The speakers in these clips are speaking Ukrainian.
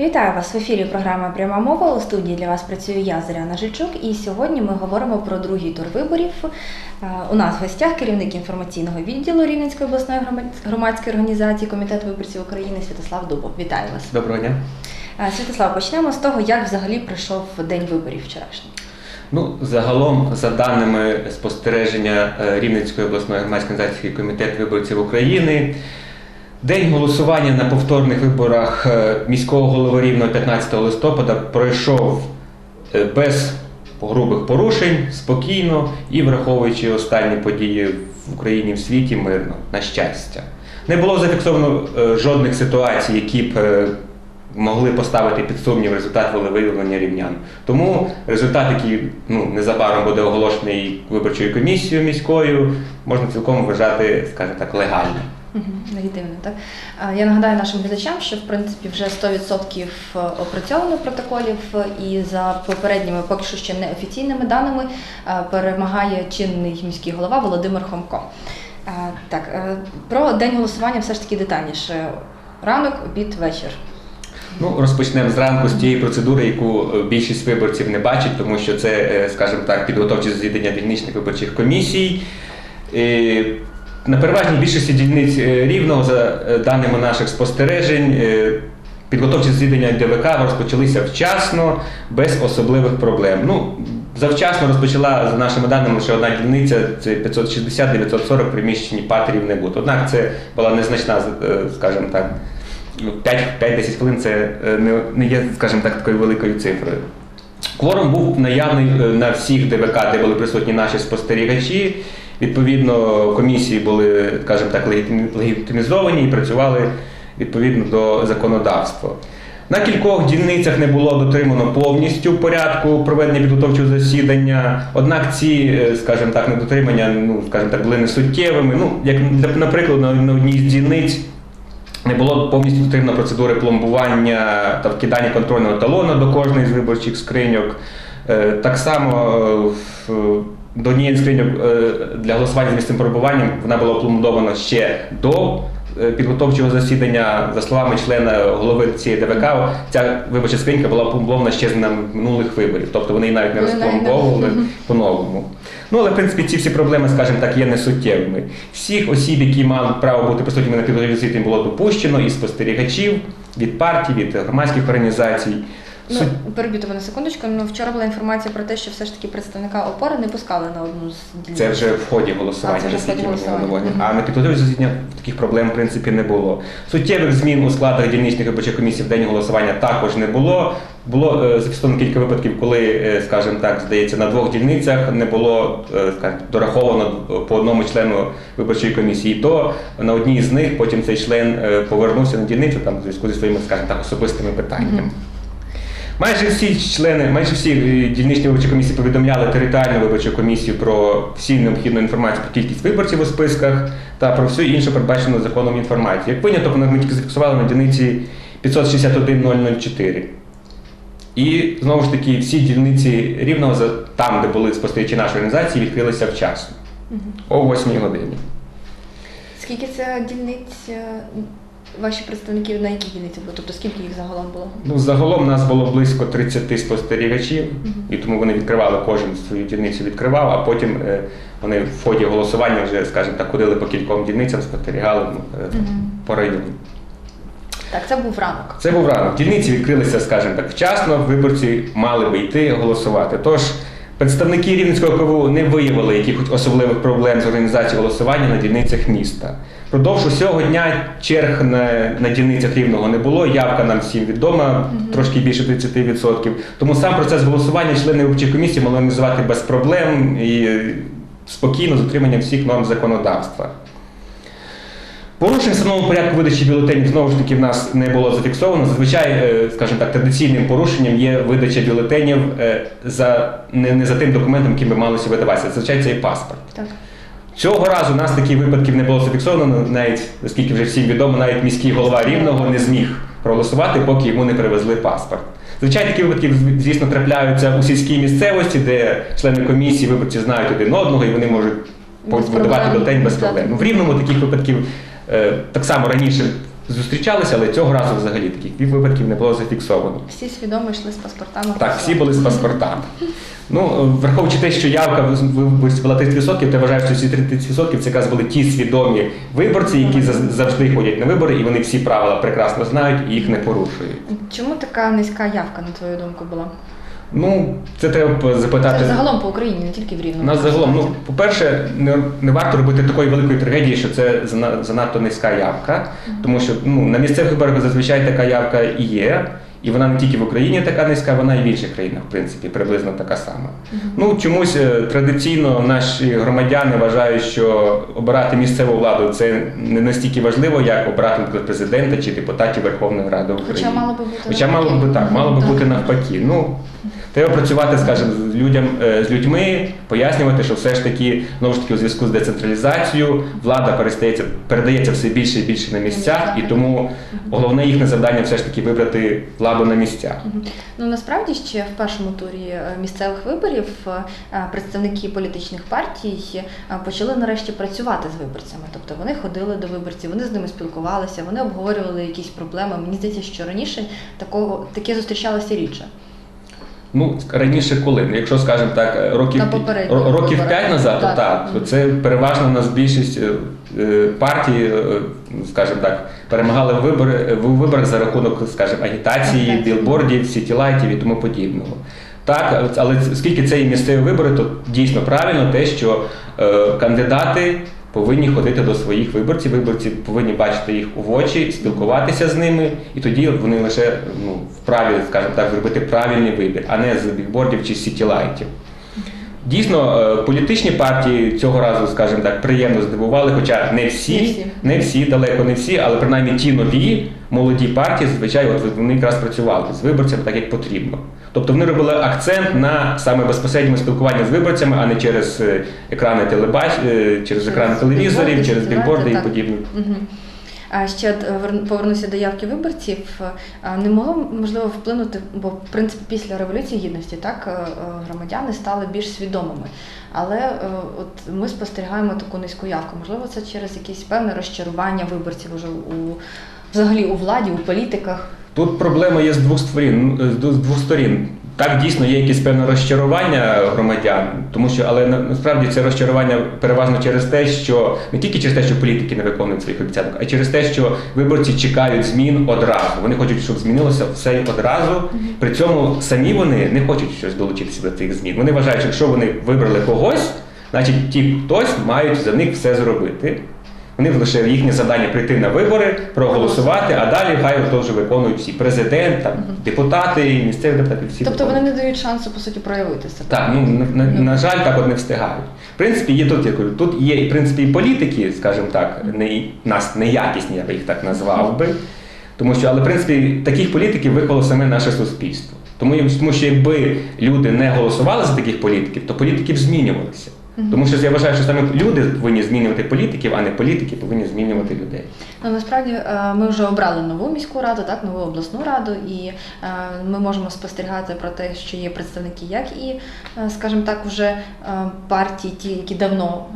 Вітаю вас в ефірі. Програма Пряма мова. У студії для вас працюю я, Зоряна Жичук, і сьогодні ми говоримо про другий тур виборів. Е, У нас в гостях керівник інформаційного відділу Рівненської обласної громадської організації Комітет виборців України Святослав Дубов. Вітаю вас. Доброго дня. Е, Святослав, почнемо з того, як взагалі пройшов день виборів вчорашній. Ну, загалом, за даними спостереження е, Рівненської обласної громадської організації Комітет виборців України, день голосування на повторних виборах е, міського голови Рівного 15 листопада пройшов е, без грубих порушень, спокійно і враховуючи останні події в Україні в світі мирно, на щастя. Не було зафіксовано е, жодних ситуацій, які б могли поставити під сумнів результат волевиявлення рівнян. Тому результат, який ну, незабаром буде оголошений виборчою комісією міською, можна цілком вважати, скажімо так, легальним. Мгм, Легітимно, так. Е, Я нагадаю нашим глядачам, що в принципі вже 100% опрацьовано протоколів, і за попередніми, поки що ще неофіційними даними, е, перемагає чинний міський голова Володимир Хомко. Е, Так, е, про день голосування все ж таки детальніше. Ранок, обід, вечір. Ну, розпочнемо зранку з тієї процедури, яку е, більшість виборців не бачить, тому що це, е, скажімо так, підготовчі засідання дільничних виборчих комісій. На переважній більшості дільниць е, рівного, за е, даними наших спостережень, е, підготовчі засідання ДВК розпочалися вчасно, без особливих проблем. Ну, завчасно розпочала, за нашими даними, лише одна дільниця, це 560-940 приміщень патерів не було. Однак це була незначна, скажімо так, Ну, 5-10 хвилин це не, є, скажімо так, такою великою цифрою. Кворум був наявний на всіх ДВК, де були присутні наші спостерігачі. Відповідно, комісії були, скажімо так, легітимізовані і працювали відповідно до законодавства. На кількох дільницях не було дотримано повністю порядку проведення підготовчого засідання. Однак ці, е, скажімо так, недотримання, ну скажімо так, були несуттєвими. Ну, як наприклад, на одній з дільниць не було повністю дотримано процедури пломбування та вкидання контрольного талону до кожної з виборчих скриньок. Е, Так само е, до однієї скриньок е, для голосування з місцем перебування вона була опломбована ще до е, підготовчого засідання. За словами члена голови цієї ДВК, ця виборча скринька була опломбована ще з минулих виборів, тобто вони її навіть не розпломбовували по-новому. Ну, але в принципі ці всі проблеми, скажімо так, є несуттєвими. Всіх осіб, які мали право бути присутніми на підготовчій засіданні, було допущено і спостерігачів від партій, від громадських організацій. Ну, переб'ю тебе на секундочку. Ну, вчора була інформація про те, що все ж таки представника опори не пускали на одну з дільниць. Це вже в ході голосування, А, це вже в ході голосування. Мгм. А на підготовчій засідання таких проблем в принципі не було. Суттєвих змін у складах дільничних виборчих комісій в день голосування також не було. Було е, зафіксовано кілька випадків, коли, е, скажімо так, здається, на двох дільницях не було е, скажімо, дораховано по одному члену виборчої комісії. І то на одній з них потім цей член е, повернувся на дільницю там в зв'язку зі своїми, скажімо так, особистими питаннями. Мгм. Майже всі члени, майже всі е, дільничні виборчі комісії повідомляли територіальну виборчу комісію про всі необхідну інформацію про кількість виборців у списках та про всю іншу передбачену законом інформацію. Як виняток, ми тільки зафіксували на дільниці 561-004. І знову ж таки, всі дільниці рівного за- там, де були спостерігачі нашої організації, відкрилися вчасно Мгм. о 8 годині. Скільки це дільниць е, ваші представники на якій дільниці були? Тобто скільки їх загалом було? Ну, загалом нас було близько 30 спостерігачів, Мгм. і тому вони відкривали, кожен свою дільницю відкривав, а потім е, вони в ході голосування вже, скажімо так, ходили по кільком дільницям, спостерігали ну, е, Мгм. по району. Так, це був ранок. Це був ранок. Дільниці відкрилися, скажімо так, вчасно, виборці мали би йти голосувати. Тож представники Рівненського КВУ не виявили якихось особливих проблем з організацією голосування на дільницях міста. Продовж усього дня черг на, на дільницях рівного не було. Явка нам всім відома, трошки більше 30%. Тому сам процес голосування члени виборчої комісії могли організувати без проблем і спокійно з дотриманням всіх норм законодавства. Порушень в самому порядку видачі бюлетенів знову ж таки в нас не було зафіксовано. Зазвичай, е, скажімо так, традиційним порушенням є видача бюлетенів е, за не, не за тим документом, яким би малося видаватися. Зазвичай це є паспорт. Так. Цього разу у нас таких випадків не було зафіксовано, навіть оскільки вже всім відомо, навіть міський голова рівного не зміг проголосувати, поки йому не привезли паспорт. Звичайно, такі випадки, звісно, трапляються у сільській місцевості, де члени комісії виборці знають один одного і вони можуть подавати бюлетень без проблем. Ну, в рівному таких випадків е, так само раніше зустрічалися, але цього разу взагалі таких випадків не було зафіксовано. Всі свідомо йшли з паспортами. Так, всі були з паспортами. Ну, враховуючи те, що явка була 30%, то я вважаю, що ці 30% це якраз були ті свідомі виборці, які завжди ходять на вибори, і вони всі правила прекрасно знають і їх не порушують. Чому така низька явка, на твою думку, була? Ну, це треба запитати. Це загалом по Україні, не тільки в Рівному. нас загалом, ну, по-перше, не, не варто робити такої великої трагедії, що це занадто низька явка, тому що ну, на місцевих виборах зазвичай така явка і є. І вона не тільки в Україні така низька, вона і в інших країнах, в принципі, приблизно така сама. Ну чомусь е, традиційно наші громадяни вважають, що обирати місцеву владу це не настільки важливо, як обирати наприклад, президента чи депутатів Верховної Ради України. Хоча мало би бути Хоча мало би так, мало би бути навпаки. Ну треба працювати, скажімо, з людям е, з людьми, пояснювати, що все ж таки знову ж таки у зв'язку з децентралізацією влада перестається, передається все більше і більше на місцях, і тому головне їхнє завдання все ж таки вибрати владу на місцях. Ну насправді ще в першому турі е, місцевих виборів е, представники політичних партій почали нарешті працювати з виборцями. Тобто вони ходили до виборців, вони з ними спілкувалися, вони обговорювали якісь проблеми. Мені здається, що раніше такого таке зустрічалося рідше. Ну, раніше коли? Ну, Якщо, скажімо так, років, На років виборах. 5 назад, Так. то так, то це переважно у нас більшість е, е, партій, е, скажімо так, перемагали в вибори в виборах за рахунок, скажімо, агітації, Агітації. білбордів, сітілайтів і тому подібного. Так, але оскільки це і місцеві вибори, то дійсно правильно те, що е, кандидати повинні ходити до своїх виборців. Виборці повинні бачити їх у очі, спілкуватися з ними, і тоді вони лише ну, вправі, скажімо так, зробити правильний вибір, а не з бікбордів чи сітілайтів. Дійсно, е, політичні партії цього разу, скажімо так, приємно здивували, хоча не всі, Не всі. не всі, далеко не всі, але принаймні ті нові молоді партії, зазвичай, от вони якраз працювали з виборцями так, як потрібно. Тобто вони робили акцент на саме безпосередньому спілкуванні з виборцями, а не через е, екрани телебач, е, через екрани телевізорів, через бікборди і подібне. А ще е, повернуся до явки виборців. Не могло можливо вплинути, бо в принципі після революції гідності так громадяни стали більш свідомими. Але от ми спостерігаємо таку низьку явку. Можливо, це через якесь певне розчарування виборців уже у взагалі у владі, у політиках. Тут проблема є з двох сторін. ну, З двох сторін. Так дійсно є якесь певне розчарування громадян, тому що але насправді це розчарування переважно через те, що не тільки через те, що політики не виконують своїх обіцянок, а через те, що виборці чекають змін одразу. Вони хочуть, щоб змінилося все одразу. При цьому самі вони не хочуть щось долучитися до цих змін. Вони вважають, що якщо вони вибрали когось, значить ті хтось мають за них все зробити. Вони лише їхнє завдання прийти на вибори, проголосувати, а далі хай то вже виконують всі президент, там, депутати, місцеві депутати, всі. Тобто вони не дають шансу по суті проявити себе. Так, ну на, на, на жаль, так от не встигають. В принципі, є тут, я кажу, тут є і в принципі і політики, скажімо так, не нас неякісні, я би їх так назвав би. Тому що, але в принципі, таких політиків виховало саме наше суспільство. Тому, тому що якби люди не голосували за таких політиків, то політики б змінювалися. Тому що я вважаю, що саме люди повинні змінювати політиків, а не політики повинні змінювати людей. Ну насправді е, ми вже обрали нову міську раду, так нову обласну раду, і е, ми можемо спостерігати про те, що є представники, як і, е, скажімо так, вже партії, ті, які давно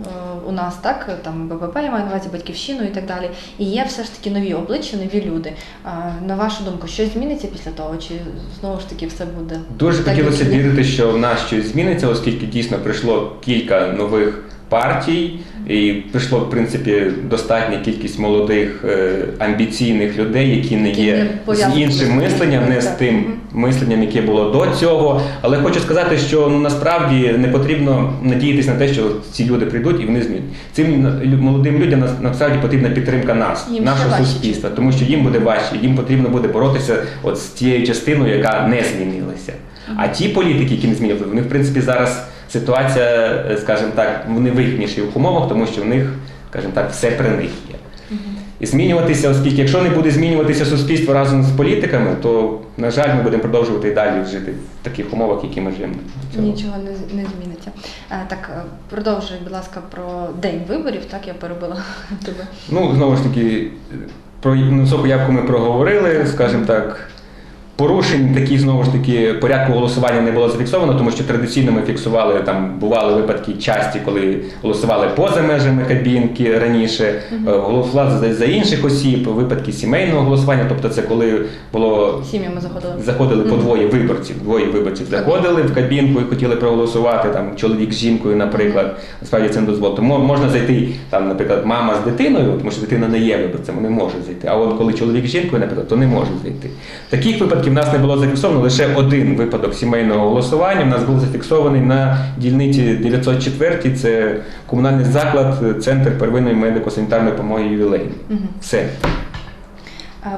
у нас, так там БПП, я маю на увазі батьківщину і так далі. І є все ж таки нові обличчя, нові люди. На вашу думку, щось зміниться після того, чи знову ж таки все буде Дуже так, хотілося вірити, що в нас щось зміниться, оскільки дійсно прийшло кілька нових партій, і прийшло, в принципі, достатня кількість молодих е, амбіційних людей, які не є з іншим мисленням, не з тим мисленням, яке було до цього. Але хочу сказати, що ну насправді не потрібно надіятися на те, що ці люди прийдуть і вони змінять. Цим молодим людям насправді потрібна підтримка нас, Їм нашого суспільства, тому що їм буде важче, їм потрібно буде боротися от з тією частиною, яка не змінилася. А ті політики, які не змінили, вони в принципі зараз ситуація, е, скажімо так, вони вигідніші в умовах, тому що в них, скажімо так, все при них є. І змінюватися, оскільки якщо не буде змінюватися суспільство разом з політиками, то на жаль, ми будемо продовжувати і далі жити в таких умовах, які ми живемо. Нічого не, не зміниться. Е, Так, е, продовжуй, будь ласка, про день виборів. Так, я перебила тебе. Ну, знову ж таки, про високу явку ми проговорили, скажімо так. Порушень таких знову ж таки порядку голосування не було зафіксовано, тому що традиційно ми фіксували там бували випадки часті, коли голосували поза межами кабінки раніше, е, голосували за, за інших осіб, випадки сімейного голосування. Тобто, це коли було Сім'ями заходили. заходили по двоє виборців. Двоє виборців заходили в кабінку і хотіли проголосувати. Там чоловік з жінкою, наприклад. Насправді це не дозволено. Тому можна зайти там, наприклад, мама з дитиною, тому що дитина не є виборцем, вони можуть зайти. А от коли чоловік з жінкою, наприклад, то не можуть зайти. Таких випадків в нас не було зафіксовано. Лише один випадок сімейного голосування. У нас був зафіксований на дільниці 904. Це комунальний заклад, центр первинної медико-санітарної допомоги ювілейний. Мгм. Все.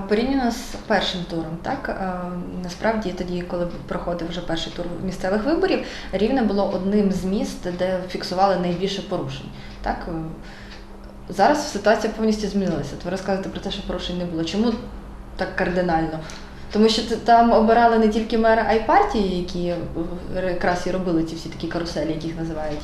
Порівняно з першим туром, так насправді тоді, коли проходив вже перший тур місцевих виборів, рівне було одним з міст, де фіксували найбільше порушень. Так зараз ситуація повністю змінилася. Ви розказуєте про те, що порушень не було. Чому так кардинально? Тому що там обирали не тільки мера, а й партії, які якраз і робили ці всі такі каруселі, як їх називають.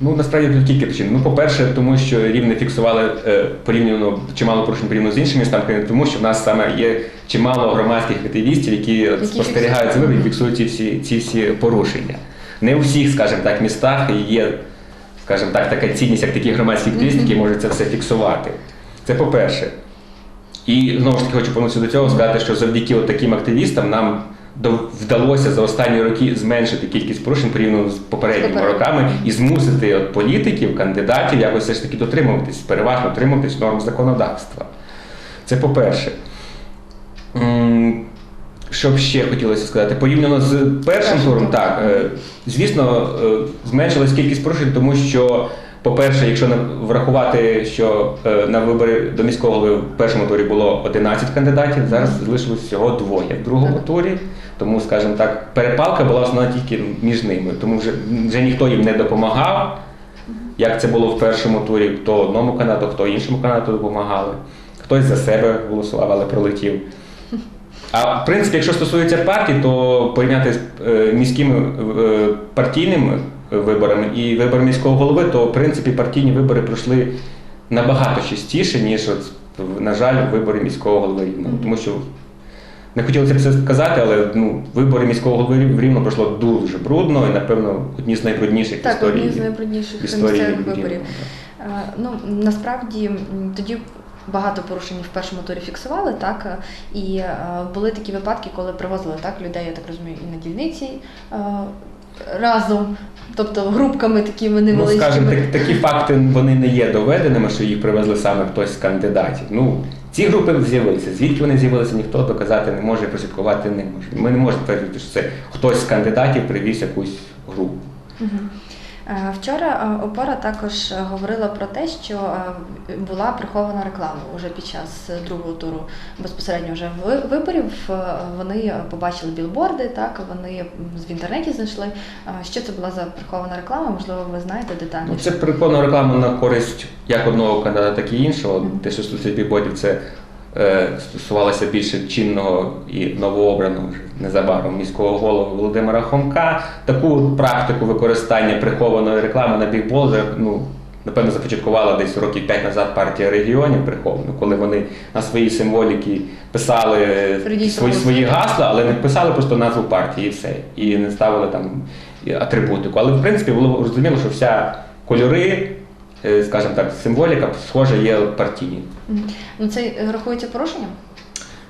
Ну насправді тут кілька причин. Ну, по-перше, тому що рівне фіксували е, порівняно чимало порушень порівняно з іншими містами, тому що в нас саме є чимало громадських активістів, які, от спостерігають за вибори і фіксують ці всі, ці всі порушення. Не у всіх, скажімо так, містах є, скажімо так, така цінність, як такі громадські активісти, які можуть це все фіксувати. Це по-перше. І знову ж таки хочу повернутися до цього, сказати, що завдяки от таким активістам нам вдалося за останні роки зменшити кількість порушень порівняно з попередніми Попередньо. роками і змусити от політиків, кандидатів якось все ж таки дотримуватись, переважно дотримуватись норм законодавства. Це по-перше. Що б ще хотілося сказати? Порівняно з першим туром. так, е, звісно, е, зменшилась кількість порушень, тому що, по-перше, якщо врахувати, що е, на вибори до міського голови в першому турі було 11 кандидатів, зараз залишилось всього двоє в другому турі. Тому, скажімо так, перепалка була основна тільки між ними, тому вже, вже ніхто їм не допомагав. Як це було в першому турі, хто одному кандидату, хто іншому кандидату допомагали. Хтось за себе голосував, але пролетів. А в принципі, якщо стосується партій, то порівняти з е, міськими е, партійними виборами і виборами міського голови, то в принципі партійні вибори пройшли набагато частіше, ніж от, на жаль, вибори міського голови Рівного. Тому що не хотілося б це сказати, але ну, вибори міського голови в Рівно пройшло дуже брудно і, напевно, одні з найбрудніших Так, історії. одні з найбрудніших місцевих виборів. Е, Ну насправді тоді багато порушень в першому турі фіксували, так і е, були такі випадки, коли привозили так людей, я так розумію, і на дільниці е, разом, тобто групками такими Ну, невеличкими. скажімо, так, такі факти вони не є доведеними, що їх привезли саме хтось з кандидатів. Ну, ці групи з'явилися. Звідки вони з'явилися, ніхто доказати не може, прослідкувати не може. Ми не можемо твердити, що це хтось з кандидатів привіз якусь групу. Мгм. Е, Вчора е, опора також говорила про те, що е, була прихована реклама уже під час другого туру безпосередньо вже виборів. Вони побачили білборди, так вони в інтернеті знайшли. Що це була за прихована реклама? Можливо, ви знаєте Ну, детальніше. це прикольна реклама на користь як одного кандидата, так і іншого. Те, що стосується бігботів, це е, стосувалося більше чинного і новообраного незабаром міського голови Володимира Хомка. Таку практику використання прихованої реклами на бігболдах, ну. Напевно, започаткувала десь років 5 назад партія регіонів приховану, коли вони на своїй символіки писали свої, свої гасла, але не писали просто назву партії і все. І не ставили там атрибутику. Але в принципі було зрозуміло, що вся кольори, е, скажімо так, символіка схожа є партійні. Ну це е, рахується порушенням?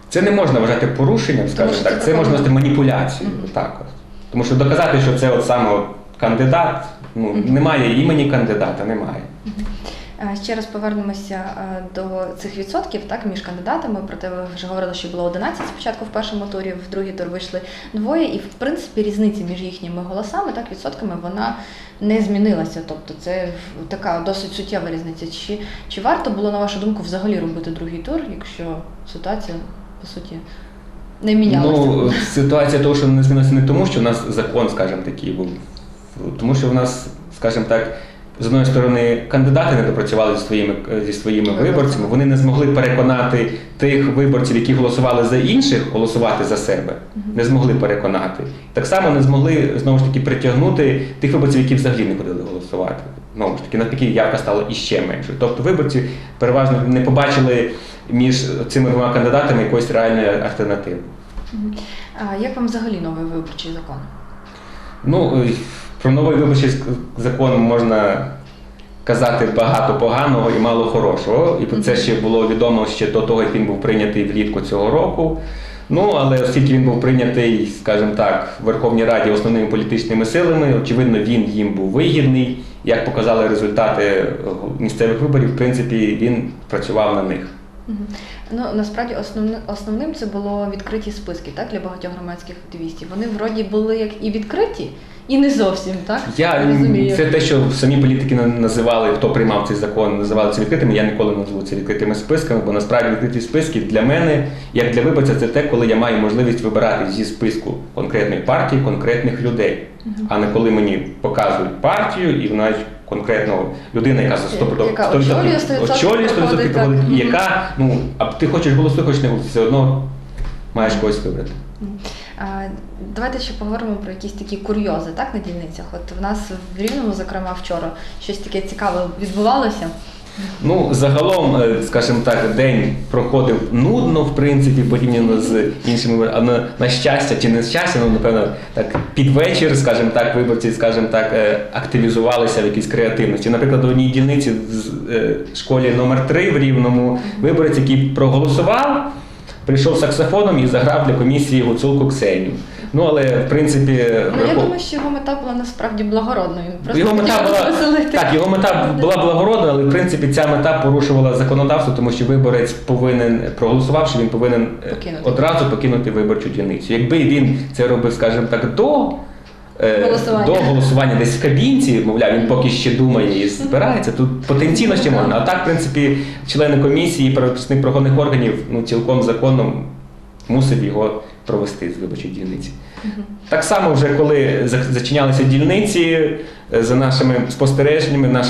Це не можна вважати порушенням, скажімо Тому, так, це можна вважати маніпуляцією. маніпуляцією. Мгм. Так. Тому що доказати, що це от саме от кандидат, ну Мгм. немає імені кандидата, немає. Е, Ще раз повернемося е, до цих відсотків так між кандидатами. Проте ви вже говорили, що було 11 спочатку в першому турі, в другий тур вийшли двоє, і в принципі різниця між їхніми голосами, так відсотками, вона не змінилася. Тобто це така досить суттєва різниця. Чи, чи варто було на вашу думку взагалі робити другий тур, якщо ситуація по суті не мінялася? Ну, ситуація того, що не змінилася не тому, що в нас закон, скажімо, такий був, тому що в нас, скажімо так, з одної сторони, кандидати не допрацювали зі своїми, зі своїми Виборцями. виборцями, вони не змогли переконати тих виборців, які голосували за інших, голосувати за себе. Не змогли переконати. Так само не змогли знову ж таки притягнути тих виборців, які взагалі не ходили голосувати. Знову ж таки, навпаки, явка стала іще меншою. Тобто виборці переважно не побачили між цими двома кандидатами якоїсь реальної альтернативи. А як вам взагалі новий виборчий закон? Ну, е, про новий виборчий закон можна казати багато поганого і мало хорошого. І про це ще було відомо ще до того, як він був прийнятий влітку цього року. Ну, але оскільки він був прийнятий, скажімо так, в Верховній Раді основними політичними силами, очевидно, він їм був вигідний. Як показали результати е, місцевих виборів, в принципі, він працював на них. Ну насправді основни, основним це було відкриті списки, так для багатьох громадських активістів. Вони вроді були як і відкриті, і не зовсім так. Я розумію. це те, що самі політики на- називали, хто приймав цей закон, називали це відкритими. Я ніколи не назву це відкритими списками, бо насправді відкриті списки для мене, як для виборця, це те, коли я маю можливість вибирати зі списку конкретної партії конкретних людей, а не коли мені показують партію і вона конкретно людина, яка за 100%, Яка 100% очолює 100% очолює 100% проходить, і яка, ну, а ти хочеш голосуй, хочеш не голосуй, все одно маєш когось вибрати. А, давайте ще поговоримо про якісь такі курйози, так на дільницях. От в нас в Рівному, зокрема, вчора щось таке цікаве відбувалося. Ну, загалом, е, скажімо так, день проходив нудно, в принципі, порівняно з іншими. А на, на щастя чи не щастя, ну напевно, так під вечір, скажімо так, виборці, скажімо так, е, активізувалися в якійсь креативності. Наприклад, у одній дільниці в е, школі номер 3 в Рівному виборець, який проголосував, прийшов саксофоном і заграв для комісії гуцулку Ксенію. Ну, але в принципі, Ну я думаю, що його мета була насправді благородною. Просто його мета була розвеселити. так, його мета була благородна, але в принципі ця мета порушувала законодавство, тому що виборець повинен проголосувавши, він повинен е, Покинути. одразу покинути виборчу дільницю. Якби він це робив, скажімо так, до. Е, Голосування. До голосування десь в кабінці, мовляв, він поки ще думає і збирається. Тут потенційно ще можна. А так, в принципі, члени комісії, представник правоохоронних органів, ну цілком законом мусив його провести з виборчої дільниці. Так само, вже коли за- зачинялися дільниці, е, за нашими спостереженнями, наш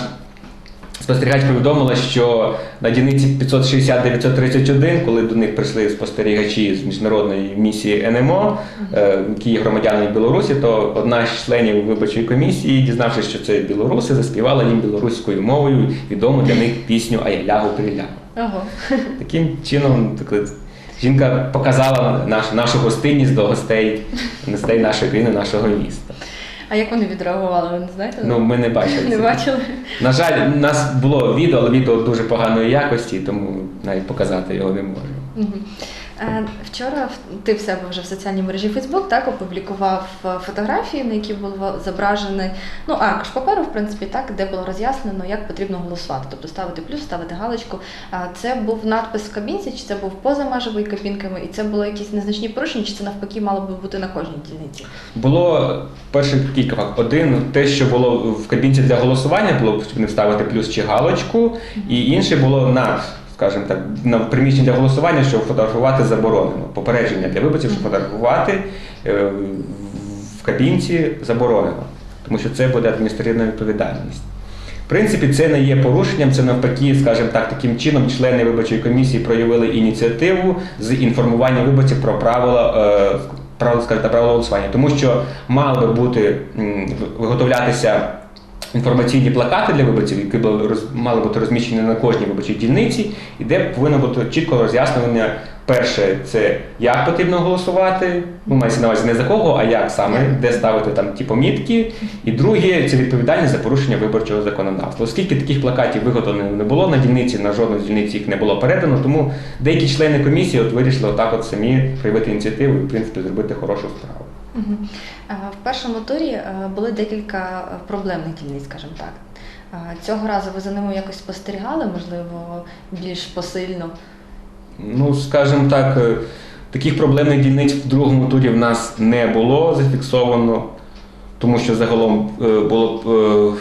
спостерігач повідомила, що на дільниці 560-931, коли до них прийшли спостерігачі з міжнародної місії НМО, е, які є громадянами Білорусі, то одна з членів виборчої комісії, дізнавшись, що це білоруси, заспівала їм білоруською мовою відому для них пісню А я прилягу. Ого. Таким чином, так, жінка показала наш, нашу гостинність до гостей, гостей нашої країни, нашого міста. А як вони відреагували, ви не знаєте? Ну, ми не бачили. не бачили. На жаль, у нас було відео, але відео дуже поганої якості, тому навіть показати його не можу. Е, Вчора ти в себе вже в соціальній мережі Facebook так опублікував е, фотографії, на які було зображений ну аркуш паперу, в принципі, так, де було роз'яснено, як потрібно голосувати, тобто ставити плюс, ставити галочку. А Це був надпис в кабінці, чи це був поза межовою кабінками, і це було якісь незначні порушення, чи це навпаки мало би бути на кожній дільниці? Було перших кілька. Один те, що було в кабінці для голосування, було потрібно вставити плюс чи галочку, і інше було на, скажімо так, на приміщенні для голосування, що фотографувати заборонено. Попередження для виборців, що фотографувати е, в кабінці заборонено, тому що це буде адміністративна відповідальність. В принципі, це не є порушенням, це навпаки, скажімо так, таким чином члени виборчої комісії проявили ініціативу з інформування виборців про правила. е, правила, скажімо, правила голосування, тому що мали би бути виготовлятися інформаційні плакати для виборців, які були роз- мали бути розміщені на кожній виборчій дільниці, і де повинно бути чітко роз'яснення. Перше, це як потрібно голосувати, ну мається на увазі не за кого, а як саме, де ставити там ті помітки. І друге, це відповідальність за порушення виборчого законодавства. Оскільки таких плакатів виготовлено не було на дільниці, на жодну з дільниць їх не було передано, тому деякі члени комісії от вирішили отак от самі проявити ініціативу і в принципі зробити хорошу справу. Мгм. Першому турі е, були декілька е, проблемних дільниць, скажімо так. Е, Цього разу ви за ними якось спостерігали, можливо, більш посильно. Ну, скажімо так, таких проблемних дільниць в другому турі в нас не було зафіксовано, тому що загалом було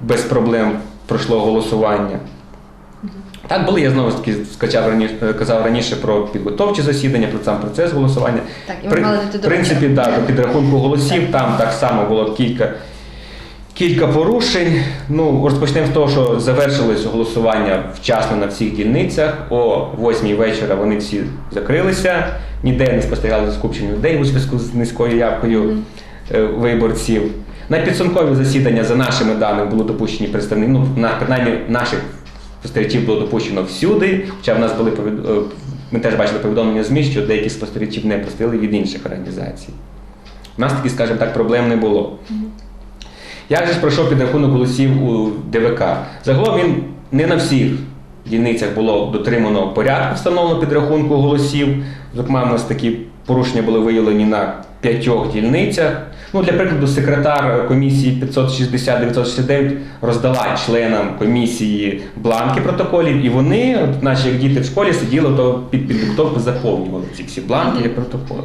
без проблем пройшло голосування. Так були, я знову ж таки скачав раніше, е, казав раніше про підготовчі засідання, про сам процес голосування. Так, і ми При- мали в принципі, да, до підрахунку голосів там так само було кілька, кілька порушень. Ну, розпочнемо з того, що завершилось голосування вчасно на всіх дільницях. О 8 вечора вони всі закрилися, ніде не спостерігали за скупченням людей у зв'язку з низькою явкою е, виборців. На підсумкові засідання, за нашими даними, було допущені представники, ну, на, принаймні наших спостерігачів було допущено всюди, хоча в нас були е, ми теж бачили повідомлення ЗМІ, що деяких спостерігачів не пустили від інших організацій. У нас таки, скажімо так, проблем не було. Як же ж пройшов підрахунок голосів у ДВК? Загалом він не на всіх дільницях було дотримано порядку встановлено підрахунку голосів. Зокрема, у нас такі порушення були виявлені на п'ятьох дільницях. Ну, для прикладу, секретар комісії 560-969 роздала членам комісії бланки протоколів, і вони, от, наче як діти в школі, сиділи то під піддиктовку заповнювали ці всі бланки і протоколи.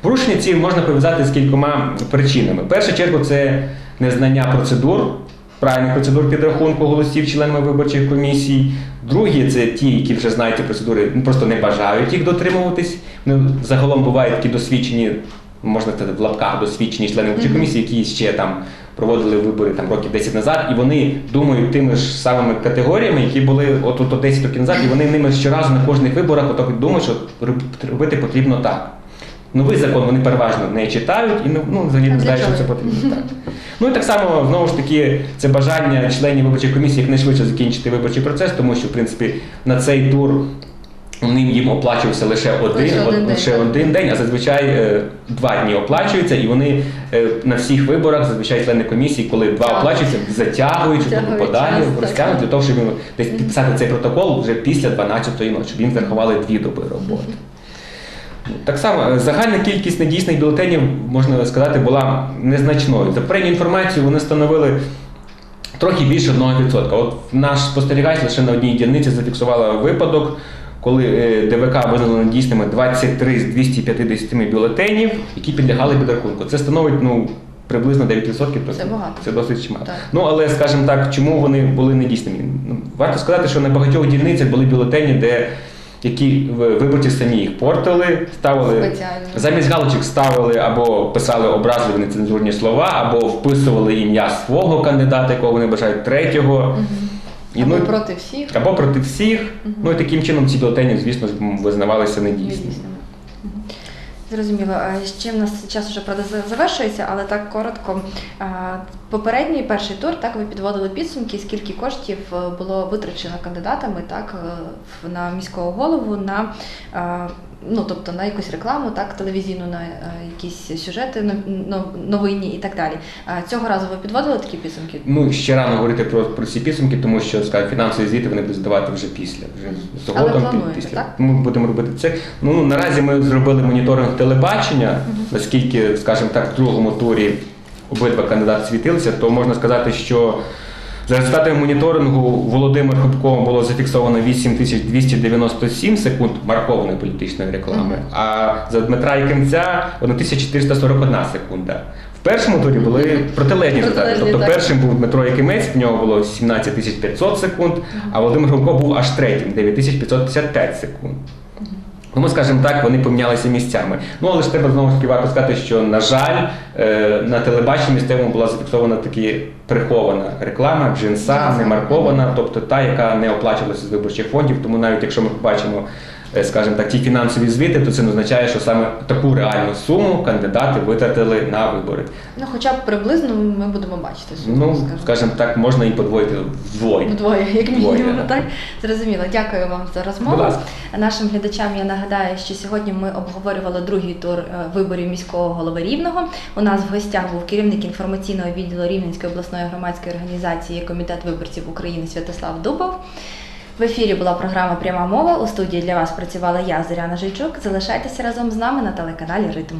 Порушення ці можна пов'язати з кількома причинами. В першу чергу, це незнання процедур, правильних процедур підрахунку голосів членами виборчих комісій. Другі це ті, які вже знають ці процедури, ну, просто не бажають їх дотримуватись. Ну, загалом бувають такі досвідчені, можна сказати, в лапках досвідчені члени виборчих Мгм. комісій, які ще там проводили вибори там років 10 назад, і вони думають тими ж самими категоріями, які були от, от, от 10 років назад, і вони ними щоразу на кожних виборах отак думають, що робити потрібно так. Новий закон вони переважно не читають і ну, ну, взагалі не знають, що це потрібно. Так. Ну і так само знову ж таки це бажання членів виборчої комісії якнайшвидше закінчити виборчий процес, тому що в принципі на цей тур ним їм оплачувався лише один, Лише один от- день, один день, а зазвичай е, два дні оплачуються, і вони е, на всіх виборах, зазвичай члени комісії, коли два Так. оплачуються, затягують, Затягують подалі розтягнуть для того, щоб їм десь підписати цей протокол вже після 12-ї ночі, щоб їм зарахували дві доби роботи. Так само е, загальна кількість недійсних бюлетенів, можна сказати, була незначною. За попередню інформацію вони становили трохи більше 1%. От наш спостерігач лише на одній дільниці зафіксувала випадок, коли е, ДВК визнало недійсними 23 з 250 бюлетенів, які підлягали підрахунку. Це становить ну, приблизно 9%. тобто Це багато. Це досить чимало. Ну але скажімо так, чому вони були недійсними? Ну, варто сказати, що на багатьох дільницях були бюлетені, де які виборці самі їх портили, ставили Спеціально. замість галочок ставили або писали образливі нецензурні слова, або вписували ім'я свого кандидата, якого вони бажають третього. І, Або ну, проти всіх. або проти всіх. Ну і таким чином ці бюлетені, звісно, визнавалися недійсними. Зрозуміло. Ще в нас час вже правда завершується, але так коротко. Попередній перший тур так ви підводили підсумки, скільки коштів е, було витрачено кандидатами так е, на міського голову на е, ну тобто на якусь рекламу, так телевізійну, на е, якісь сюжети но- но- новинні і так далі. Цього разу ви підводили такі підсумки? Ну, ще рано говорити про, про ці підсумки, тому що скажімо, фінансові звіти вони будуть здавати вже після. Вже Але згодом після. так? Ми будемо робити це. Ну наразі ми зробили моніторинг телебачення, наскільки, скажімо так, в другому турі обидва кандидати світилися, то можна сказати, що за результатами моніторингу Володимир Хубко було зафіксовано 8297 секунд маркованої політичної реклами, а за Дмитра Якимця 1441 секунда. В першому турі були протилежні результати. Тобто так. першим був Дмитро Якимець, в нього було 17 500 секунд, а Володимир Хубко був аж третім 9555 секунд. Тому, скажімо так, вони помінялися місцями. Ну, але ж треба знову ж таки варто сказати, що, на жаль, на телебаченні місцевому була зафіксована таки прихована реклама, джинса, не маркована, тобто та, яка не оплачувалася з виборчих фондів. Тому навіть якщо ми побачимо, е, скажімо так, ті фінансові звіти, то це не означає, що саме таку реальну суму кандидати витратили на вибори. Ну, хоча б приблизно ми будемо бачити. суму, Ну, скажімо. скажімо так, можна і подвоїти вдвоє. Вдвоє, як мінімум, так? Зрозуміло. Дякую вам за розмову. Будь ласка. Нашим глядачам я нагадаю, що сьогодні ми обговорювали другий тур е, виборів міського голови Рівного. Нас в гостях був керівник інформаційного відділу Рівненської обласної громадської організації Комітет виборців України Святослав Дубов. В ефірі була програма Пряма мова. У студії для вас працювала я, Зоряна Жильчук. Залишайтеся разом з нами на телеканалі Ритм.